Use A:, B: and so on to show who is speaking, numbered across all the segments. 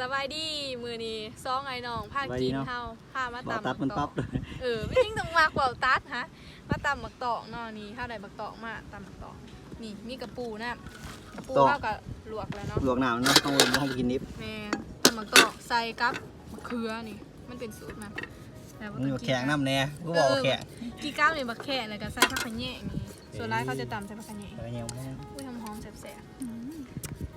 A: สบายดีมือนี้ซองไอ้น้องพา
B: สบายดี
A: กิน
B: เนาะ
A: เฮาพามา
B: บ่
A: ตำ
B: ตัดมัน
A: บักต
B: ปั๊
A: อบก
B: เลย
A: เออไม่ยิ่งต้องมากกว่าตัดฮะมาตำบักตอกเนอนี่ข้าวได้บักตอกมาตำบักตอกนี่มีกระปูนะกระปูเท่ากับลวกแล้วเนาะ
B: ลวกน้ำเนาะต้องลงห้องไปกินนิฟ
A: แม่ตำบักตอกใส่กับมะเขือนี่มันเป็นสูตรมันแต่ว่า
B: มึง
A: ต้อง
B: แข็งน้ำแน่กูบอกว่าแข็ง
A: กีก้าวเลยบักแค่แล้วก็ใส่ผักขะแยงนี่ส่วนร้ายเขาจะตำใส่ผักขะแยง
B: แต่ยัง
A: อุ้ยหอมๆแซ่บ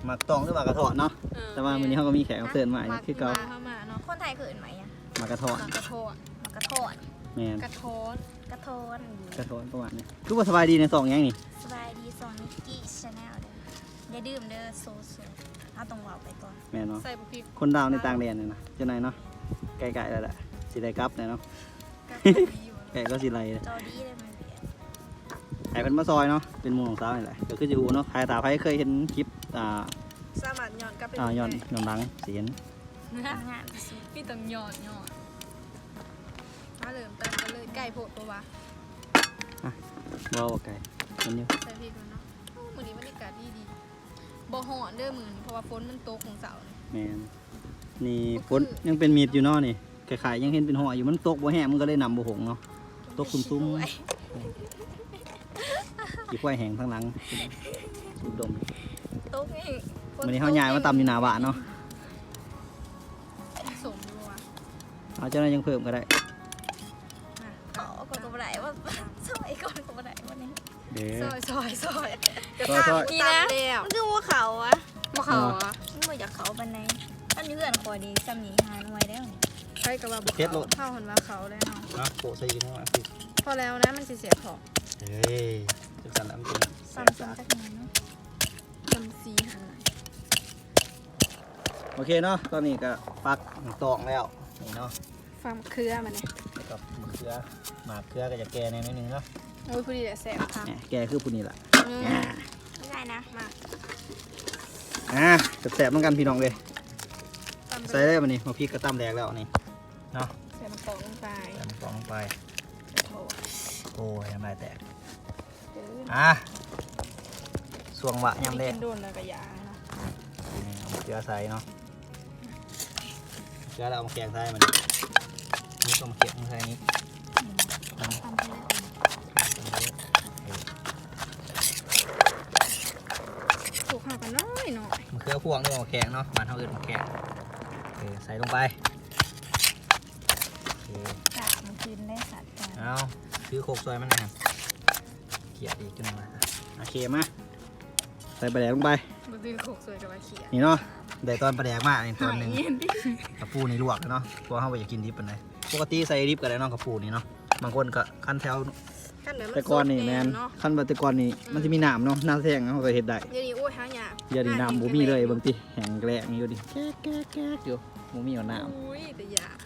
B: หมักตองหรือหมากกระเทาะเนาะ
A: ๆเออ
B: แต่ว่าวันนี้เขาก็มีแขกรับเชิญมาอีกคือเก่า
A: เข้ามาเนาะ
C: คนไทยเขินไหมอะ
B: หมากกระเทาะ
A: มากระโทษ
C: มันกระโทน
B: แมน
A: กระโทน
C: กระโทน
B: กระโทะประมาณนี้คือว่าสบายดีในสองอย่างนี่
C: สบายดีสองนิกกี้ชาแนลเด้ออย่าดื่มเด้อโซโซเอาตรงวาวไปก่อน
B: แมนเนาะ
A: ใส่บุพริก
B: คนดาวในต่างแดนเนี่ยนะเจ้านายเนาะไกลๆแล้วแหละสิได้กลับเนี่ยเนาะ
A: กระโทนดีอยู่
B: ไก่ก็สิไร
C: จอดีเลยมันเปลี่ยน
B: ไก่เป็นมะซอยเนาะเป็นหมูของสาวนี่แหละก็คือจะหูเนาะใครตาใครเคยเห็นคลิป อ่า
A: สามารถหย่อนกลับไป
B: อ่าย้อนย้อนหลังสีเห็น
A: นะ
C: งานที่สุด
A: พี่ต้องหย่อนหย่อนมาเริ่มเติมกันเลยไก่โพดปะวะ
B: ว่าว่าไก่มันอยู่
A: ใส่พริกแล้วเนาะโอ้มือนี้บรรยากาศดีดีบ่หอนเด้อมือนี้เพราะว่าฝนมันตกของเสาร์นี่
B: แมนนี่ฝนยังเป็นมีดอยู่เนาะนี่ไข่ๆยังเห็นเป็นห่ออยู่มันตกบ่แห้งมันก็เลยนำบ่หงเนาะตกซุ่มๆอีกล้วยแห้งทั้งหลังสูดดม
C: โต๊ะนี่
B: วันนี้เขาย้ายมาตำอยู่หนาบ้านเนาะ
A: สมอยู่วะ
B: เอาเจ้าหน้ายังเพิ่มก็ได้
A: มา
C: ขอก่อนกับไหนว่าสมัยก่อนกับไหนวันนี้
B: เด้
A: ซ
B: อ
A: อยซอยซอย
B: ซอยซอย
A: นี่นะแล้ว
C: มันคือว่าเขาอะ
A: มะเขาอะ
C: มันมาจากเขาบันไดอันนี้เพื่อนคอยดีซ้ำนี้หายไว้แล้วนี่
A: ใครกับว่าบ่
B: เฮ็ดโล
A: เขา
B: ด
A: เข้าหันว่าเขาแล้วเนาะ
B: นะโปะใส่กินเข้ามาสิ
A: พอแล้วนะมันสิเสียของ
B: เฮ้ยจังสันน้ำจริง
C: ซ้ำซ้ำจากไหนเนาะ
A: จำซีหันหลัง
B: โอเคเนาะตอนนี้ก็ปักตองแล้วนี่เนาะ
A: ฟังเครือมันเนี่ย
B: แล้วก็มะเขือหมากเขือก็จะแก่ในนิดนึงเนาะ
A: โอ้ยพอดีแหละแซ่บค่ะ
B: แหมแก่คือผู้นี้ล่ะ
A: อืม
C: ไม่ได้นะ
A: มา
B: อ่าแสบๆเหมือนกันพี่น้องเลย
A: ตำไป
B: ใส่ได้วันนี้มาพริกกระตั้มแดกแล้วนี่เนาะ
A: ใส่มะกอกลงไป
B: ใส่มะกอกลงไป
A: โอ้โห
B: โอ้ยน้ำลายแตก
A: เดี๋ยว
B: อะ สวงวะยำแด
A: กิ
B: ก
A: นโดนแล้วก็ยาเนาะ
B: นี่เอามะเขือใส่เนาะเขือเราเอามาแกงใส่มันนี่ก็มาเก็บมาใส่นี่
C: ทำไปแล้ว
A: ถูกห่ากันน้อยหน่อย
B: มะเขือพวงด้วยมาแกงเนาะบ้านเขาเอื่นมาแกงโอเคใส่ลงไปโอเค
C: กะมันกินได้สัตว์กัน
B: เอาซื้อโคกซอยมันนะครับเกลียดอีกขึ้นมาโอเคมา ใส่ปลาแดกลงไป
A: บางทีโขกสวยกับว่าเขีย
B: นี่เนาะได้ตอนปลาแดกมากนี่ตอนหนึ่ง
A: หายเย็นดิ
B: กระปูนี่ลวกเนาะเพราะว่าเขาไปอยากกินดิบปานใดปกติใส่ดิบก็ได้เนาะกระปูนี่เนาะบางคนก็ขั้นแถว
A: ขั้นแบบมัน
B: แต่ก่อนนี่
A: สด
B: แมน
A: เนาะ
B: ขั้นแต่ก่อนนี่มันจะมีน้ำเนาะน้ำแท่งเขาก็เห็ดได้
A: เดี๋ยวนี้โอ้ยหายาก
B: เดี๋ยวนี้น้ำบ่มีเลยบางทีแห้งแกลกอยู่ดิแก๊กแก๊กแก๊กอยู่บ่มีเอาน้
A: อุ้ยแต่ยาก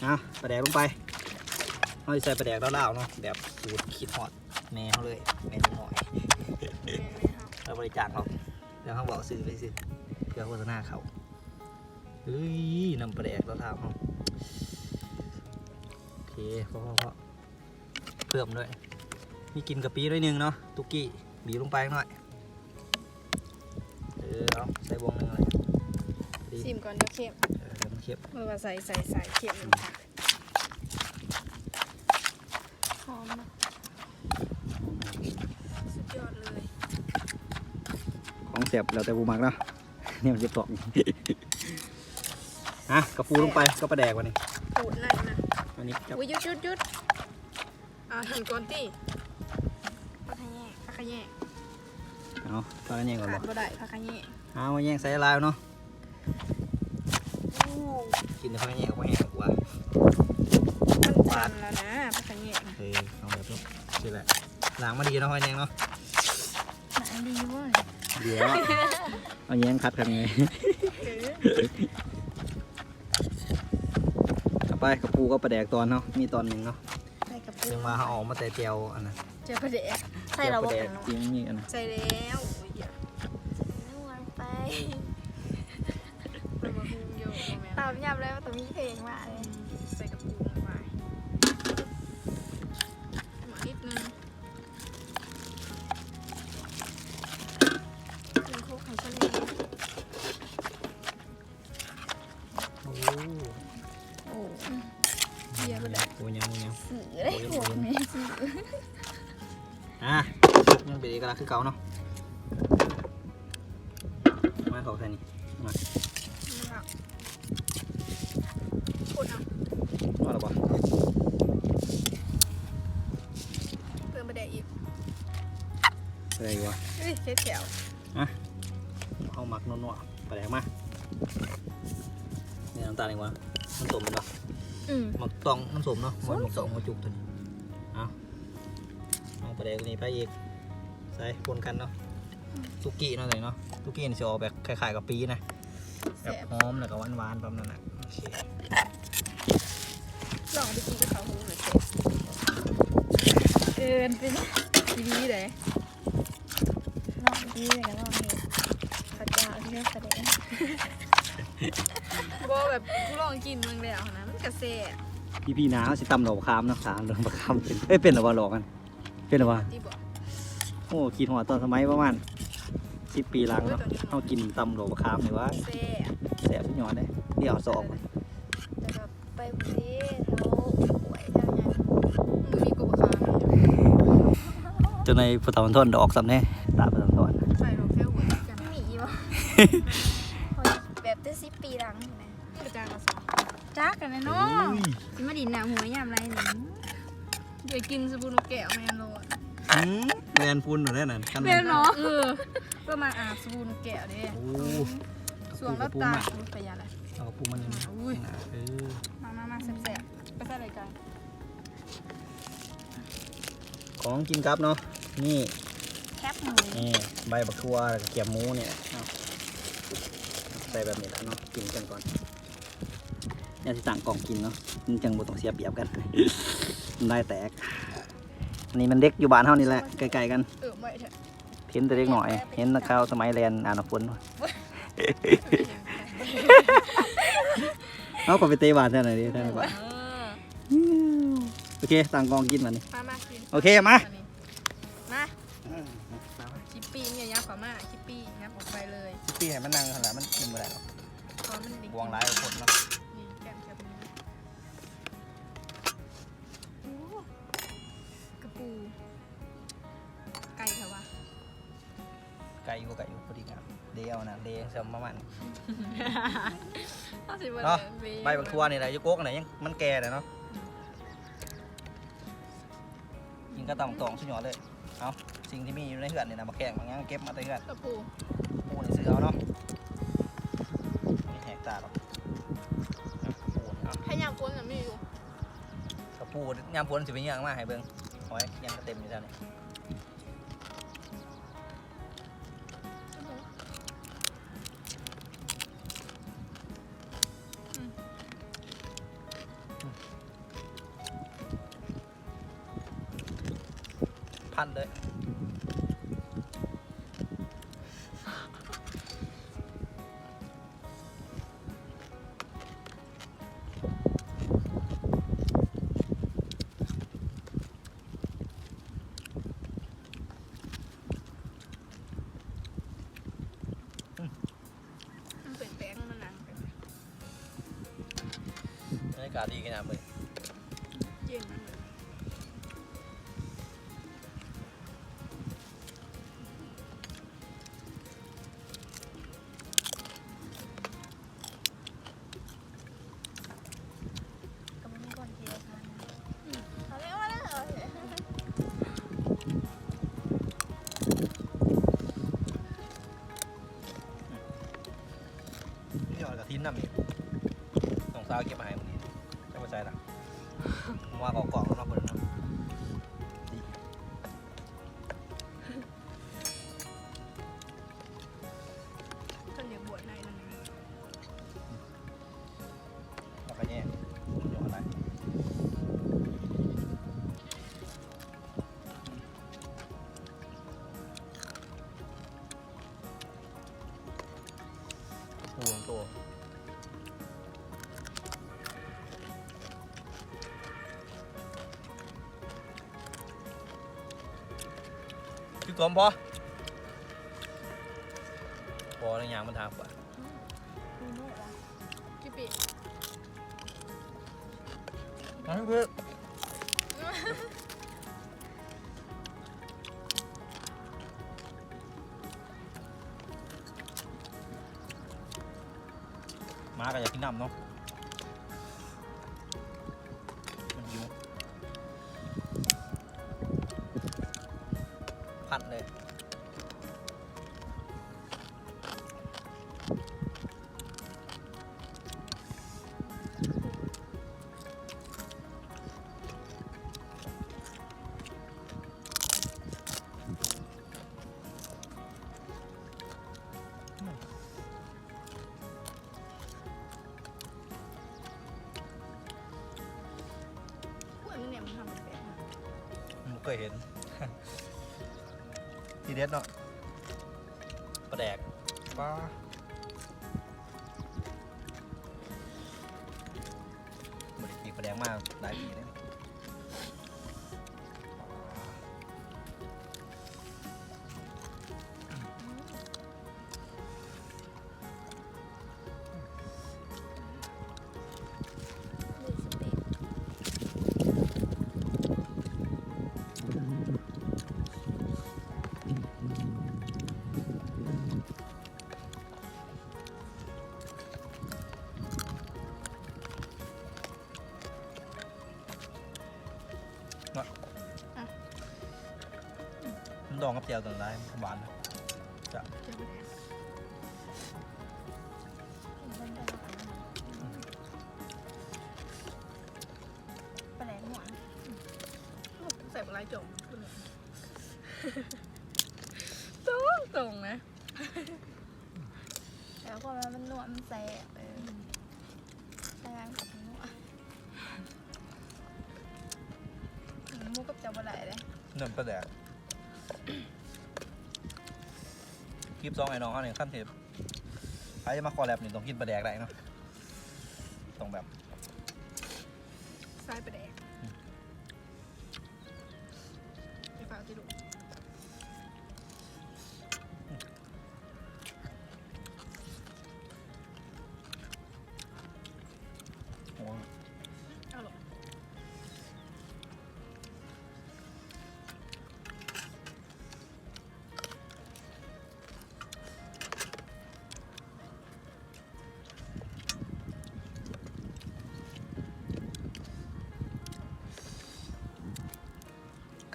A: ำ
B: อะปลาแดกลงไปเราจะใส่ปลาแดกเล่าวๆเนาะแบบสูตรคิดฮอต แม่เขาเลยแม่จังหน่อยเราบริจาคเขาเดี๋ยวเขาบอกซื้อไปสิเพื่อโฆษณาเขาเฮ้ยนำปลาแดกเราทำเขาโอเคพอพอพอเพิ่มด้วยมีกินกะปิด้วยหนึงเนาะตุกกี้บีบลงไปหน่อยเออเอาใส่วงหนึ่งเลยดี
A: ชิมก่อนเดี๋ยวเค็ม
B: เออเดี๋ยวมันเค็ม
A: เมื่อว่าใส่ใส่ใส่เค็มอยู่ค่ะหอมนะสุดยอดเลย
B: ของเสียบแล้วแต่บูมักเนาะนี่มันจะกรอบฮะกระปูลงไปก็ปลาแดกวันนี้
A: ปูดหน่อยนะ
B: อันนี้จะ
A: อุ้ยหยุดหยุดหยุดอ่าหั่นก่อนตี
C: พักให้แยก
A: ผักขะแยง
B: เอาตอนนั้นยังก่อนบ
A: ขา
B: อ
A: ด
B: ก
A: บ่ได้ผักขะแยง
B: เอามาแย่งใส่ลายเนาะ
A: อู้
B: กินแต่ข้าวแย่งก็ไม่แห้งกว่า
A: มันจันแล้วนะผักขะแยง
B: เออเอาแบบนี้นี่แหละล้างมาดีเนาะข้าวแย่งเนาะ
C: หนาดีเว้ย
B: เดี๋ยวเอาแย่งคัดกันไงเอาไปกระปูก็ปลาแดกตอนเนาะมีตอนหนึ่งเนาะ
C: ใส่กระปุ
B: ยั
C: ก
B: งมาเอาออกมาแต่เจียวอันนั้น
A: เจอประเดะ
C: ใส่เรา
B: ป
C: บอ
B: ลากแด
C: กั
B: ก
C: นเนาะ
B: ที่มันมีอันนั้น
A: ใส่แล้วโอ้ยเดี๋ยวน
C: วลไป
A: มันมาหุงอยู่แม่
C: ตามยำเลยว่าตัวมีเพลงมาเลย
A: ใส่กระปู
C: คือเก่า
B: เนาะมาเขาแค่นี้มา
A: พูดเอา
B: เอาละบ่
A: เพิ่มบ่ได้อีก
B: อะไรวะ
A: เอ้ยเช็ดแถว
B: เอาหมักนัวๆไปแดกมาเนี่ยน้ำตาลเองวะมันสมมันปะ
A: อืม
B: หมักตองมันสมเนาะมันหมักตองมาจุกตัวนี้เอาเอาไปแดกตัวนี้ไปอีก ใส่ปนกันเนาะตุกี้เนาะเลยเนาะตุกี้นี่จะออกแบบคล้ายๆกับปีนะแบ
A: แซ่
B: บบหอมแล้วก็หวานๆประมาณนั้นนะโอเค
A: ลองไปกินกับข้าวหูหน่อยเช็ดเกินไปนะทีนี้เลย
C: ลองดีเลยนะลองเห็นพระเจ้าที่เลือกแสดง
A: บ่แบบกูลองกินมึงแล้วนะมันกระแซ่บ
B: พี่พี่ๆนาเขาสิตำดอกมะขามเนาะสามดอกมะขามเป็นเอ้ยเป็นหรือว่าหลอกกันเป็นหรือว่า
A: ที่บอก
B: โอ้คิดหัวตอนสมัยประมาณสิบปีหลังเนาะเขากินตำดอกมะขามนี่ว่า
A: แซ่บ
B: แสบสุดยอดเลยเดี๋ยวเอาสอบมัน
C: แต่แบบไปบุรีเขาป่วยแล้วเนี่ย
A: มึงมีกูบะคาง
B: จนในพุทธมณฑลดอกสำเน่ตาพุทธมณฑล
A: ใส่ดอกแค่หัวกัน
C: หนีวะแบบได้สิบปีหลังเห็นไหม
A: กระจายมาสิ
C: จักกันนะเนาะสิมาดินหนังหัวยามไรหนึ่ง
A: เดี๋ยวกินสบู่นกแก้วแมนโลด
B: อืม แลนพูนหนูได้นั่นกัน
A: แมนเนาะเออก็มาอาบสบู่นกแก้วเด้
B: โอ้
A: ส่วนรับตาอุ้ยไปยาอะไร
B: เอาปูมันยัง
A: อุ้ย
B: เออ
A: มามามาแซ่บๆไปใส่อะไรกัน
B: ของกินครับเนาะนี่
C: แคบหมู
B: นี่ใบบักทั่วแล้วก็เกี๊ยวหมูเนี่ยเอาใส่แบบนี้แล้วเนาะกินกันก่อนเนี่ยสิสั่งกล่องกินเนาะมันจังบ่ต้องเสียเปรียบกันมันได้แตก อันนี้มันเด็กอยู่บ้านเฮานี่แหละไกลๆกัน
A: เออไม่เถอะ
B: เห็นแต่เด็กหน่อย เห็นแตะข้าวสมัยเรียนอ่านฝนเอาก็ไปเตะบาทเท่าไหร่ดิเท่าไหร่บาท
A: เออ
B: โอเคสั่งกองกินมานี่
A: มามากิน
B: โอเคมา
A: มาคิปปี้เนี่ยยับกว่ามาคิปปี้ยับออกไปเลย
B: ปีให้มันนั่งขนาดมันกินบ่ได้หรอก
A: เพราะมันดิ
B: บวงร้ายคนเนาะ
A: นี่ ไก่อ
B: ยู่ไก่อยู่พอดีงามเดียวนะเดียวสมประมาณ
A: เอาสิบ่
B: เนาะ
A: ได้
B: ใบบักทั่วนี่แหละอยุโกกไหนยังมันแก่เลยเนาะกินกระตำตองสุดยอดเลยเอาสิ่งที่มีอยู่ในเหือนนี่นะมาแข่งมางั้นเก็บมาแต่เหือน
A: กระปู
B: ปูในซื้อเอาเนาะนี่แหกตาหรอกปูนี่เอา
A: ให้ยามพ้นน่ะมีอยู่
B: กระปูยามพ้นสิเป็นยังมาให้เบิ่งโอ้ยยังก็เต็มอยู่แล้วนี่ พันเลย
A: มันเปลี่ยนแปลงมันนังไป
B: บรรยากาศดีขนาดเล
A: น้ำ
B: นี่สองสาวเก็บมาให้มึงนี่จะมาใจละมึงว่าเขาก คือกลมพอพอในยางมันทางกว่า
C: ดูนู่นละ
A: กี่ปี
B: อันนี้คือหมาก็อยากกินน้ำเนาะ เด็ดเนาะปลาแดกปลาบริกีปลาแดกมากหลายปีเลย
C: ด
B: องกับเจียวต่างได้หวานนะ
A: เจ้าไปแดง
C: ปลาแหลมหวาน
A: ใส่ปลาไหลจงพูดเนี่ยตรงตรงนะ
C: แล้วก็มันนวดมันแสบเออใช่ไหมกับนวดมุกกับจับอะไรเลย
B: เนื้อปลาแดก คลิปซองไอ้น้องเขาเนี่ยขั้นเทปใครจะมาคอแลบนี่ต้องกินปลาแดกได้เนาะต้องแบบ
A: ใส่ปลาแดก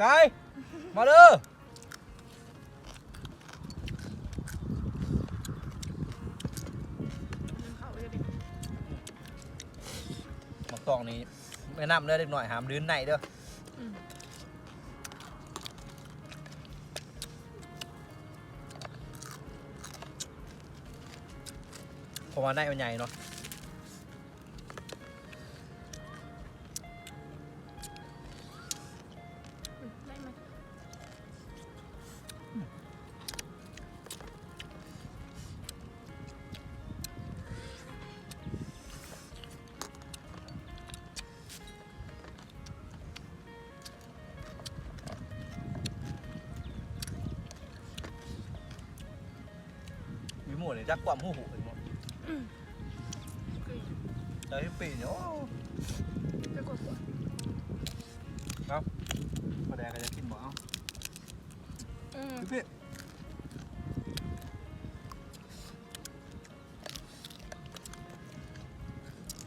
B: ก่มาเด้อ
A: มันเข้าเลยดิ
B: หมักตองนี้แนะนำเด้อเด็กหน่อยหามลื่นในเด้อ
A: อม
B: เพราะว่าในมันใหญ่เนาะ เนี่ยจักความหูหูอีกหมด
A: คือ
B: แต่ที่ปีเนี่ยโอ้
A: จะกดกด
B: ปลาแดกก็จะกินบ่เอา
A: อืม
B: พี่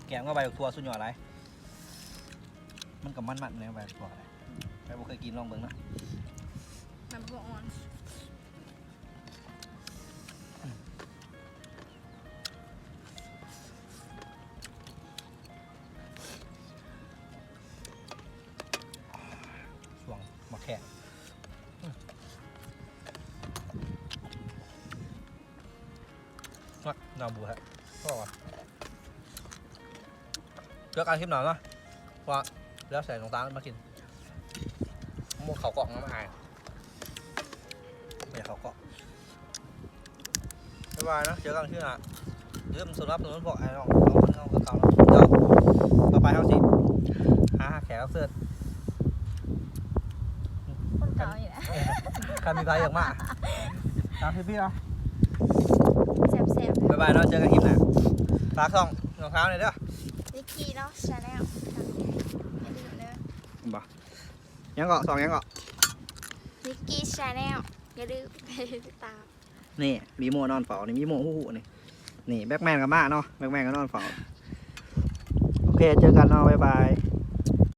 B: แกงก็ใบทัวสุดยอดอะไรมันกับมันมันเลยใบทัวอะไรใครบ่เคยกินลองเบิ่งนะ
A: น้ำพวกอ่อน
B: นักนาบูฮะก็ว่าเลือกการคลิปหน่อยนะว่าแล้วใส่ตรงตาลมากินหมูเขากล่องน้ำอายไม่อยากเขาเกาะบ๊ายบายนะเจอกันที่หน้าลืมสำหรับสนุนบอกไอ้น้องน้องคนเขาเก่าๆเดี๋ยวต่อไปเขาสิหาแขกรับเสื้อ
C: คนเก่าอยู่แล้ว
B: การมีใครอย่างมากตามพี่พี่เหรอายเนาะเจอกันคลิปหน้าฝากช่องรองเท้าหน่อยเด้อ
C: นิกกี้เนาะชาแนลอย่าลืมเด้อ
B: บ่ยังเกาะสองยังเกาะ
C: นิกกี้ชาแนลอย่าลืมไปติดตาม
B: นี่มีโมนอนเฝ้านี่มีโมหูหูนี่นี่แบ็กแมนกับมาเนาะแบ็กแมนก็นอนเฝ้าโอเคเจอกันเนาะบ๊ายบาย